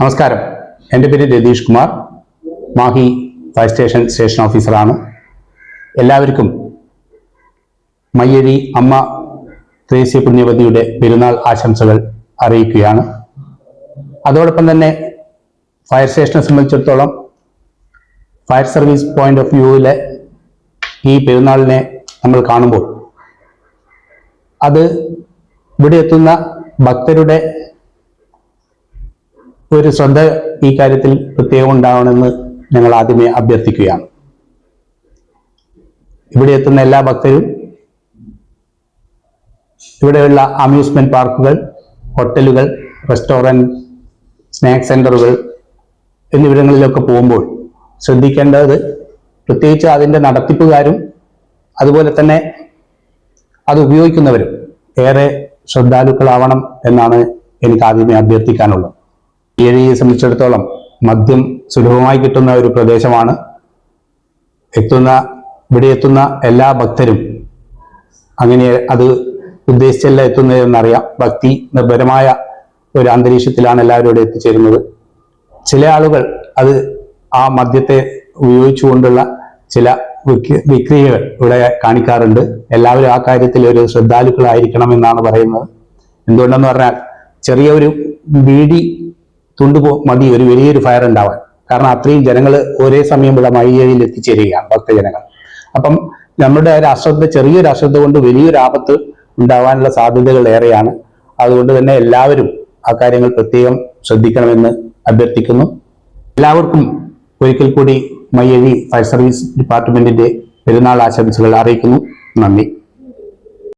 നമസ്കാരം. എന്റെ പേര് Ratheesh Kumar. Mahe fire station station ഓഫീസറാണ്. എല്ലാവർക്കും മയ്യഴി അമ്മ ത്രേസ്യ പുണ്യവതിയുടെ പെരുന്നാൾ ആശംസകൾ അറിയിക്കുകയാണ്. അതോടൊപ്പം തന്നെ ഫയർ സ്റ്റേഷനെ സംബന്ധിച്ചിടത്തോളം ഫയർ സർവീസ് പോയിന്റ് ഓഫ് വ്യൂവിലെ ഈ പെരുന്നാളിനെ നമ്മൾ കാണുമ്പോൾ അത് ഇവിടെ എത്തുന്ന ഭക്തരുടെ ഒരു ശ്രദ്ധ ഈ കാര്യത്തിൽ പ്രത്യേകം ഉണ്ടാവണമെന്ന് ഞങ്ങൾ ആദ്യമേ അഭ്യർത്ഥിക്കുകയാണ്. ഇവിടെ എത്തുന്ന എല്ലാ ഭക്തരും ഇവിടെയുള്ള അമ്യൂസ്മെന്റ് പാർക്കുകൾ ഹോട്ടലുകൾ റെസ്റ്റോറന്റ് സ്നാക്ക് സെന്ററുകൾ എന്നിവിടങ്ങളിലൊക്കെ പോകുമ്പോൾ ശ്രദ്ധിക്കേണ്ടത് പ്രത്യേകിച്ച് അതിന്റെ നടത്തിപ്പുകാരും അതുപോലെ തന്നെ അത് ഉപയോഗിക്കുന്നവരും ഏറെ ശ്രദ്ധാലുക്കളാവണം എന്നാണ് എനിക്ക് ആദ്യമേ അഭ്യർത്ഥിക്കാനുള്ളത്. ഏരിയയെ സംബന്ധിച്ചിടത്തോളം മദ്യം സുലഭമായി കിട്ടുന്ന ഒരു പ്രദേശമാണ്. എത്തുന്ന ഇവിടെ എത്തുന്ന എല്ലാ ഭക്തരും അങ്ങനെ അത് ഉദ്ദേശിച്ചല്ല എത്തുന്നതെന്നറിയാം. ഭക്തി നിർഭരമായ ഒരു അന്തരീക്ഷത്തിലാണ് എല്ലാവരും ഇവിടെ എത്തിച്ചേരുന്നത്. ചില ആളുകൾ അത് ആ മദ്യത്തെ ഉപയോഗിച്ചുകൊണ്ടുള്ള ചില വിക്രി- വിക്രിയകൾ ഇവിടെ കാണിക്കാറുണ്ട്. എല്ലാവരും ആ കാര്യത്തിൽ ഒരു ശ്രദ്ധാലുക്കളായിരിക്കണം എന്നാണ് പറയുന്നത്. എന്തുകൊണ്ടെന്ന് പറഞ്ഞാൽ ചെറിയ ഒരു ബീഡി തുണ്ടുപോ മതി ഒരു വലിയൊരു ഫയർ ഉണ്ടാവാൻ. കാരണം അത്രയും ജനങ്ങൾ ഒരേ സമയം ഇവിടെ മയ്യഴിയിൽ എത്തിച്ചേരുകയാണ് ഭക്തജനങ്ങൾ. അപ്പം നമ്മുടെ ഒരു അശ്രദ്ധ ചെറിയൊരു അശ്രദ്ധ കൊണ്ട് വലിയൊരു ആപത്ത് ഉണ്ടാവാനുള്ള സാധ്യതകൾ ഏറെയാണ്. അതുകൊണ്ട് തന്നെ എല്ലാവരും ആ കാര്യങ്ങൾ പ്രത്യേകം ശ്രദ്ധിക്കണമെന്ന് അഭ്യർത്ഥിക്കുന്നു. എല്ലാവർക്കും ഒരിക്കൽ കൂടി മയ്യഴി ഫയർ സർവീസ് ഡിപ്പാർട്ട്മെന്റിന്റെ പെരുന്നാൾ ആശംസകൾ അറിയിക്കുന്നു. നന്ദി.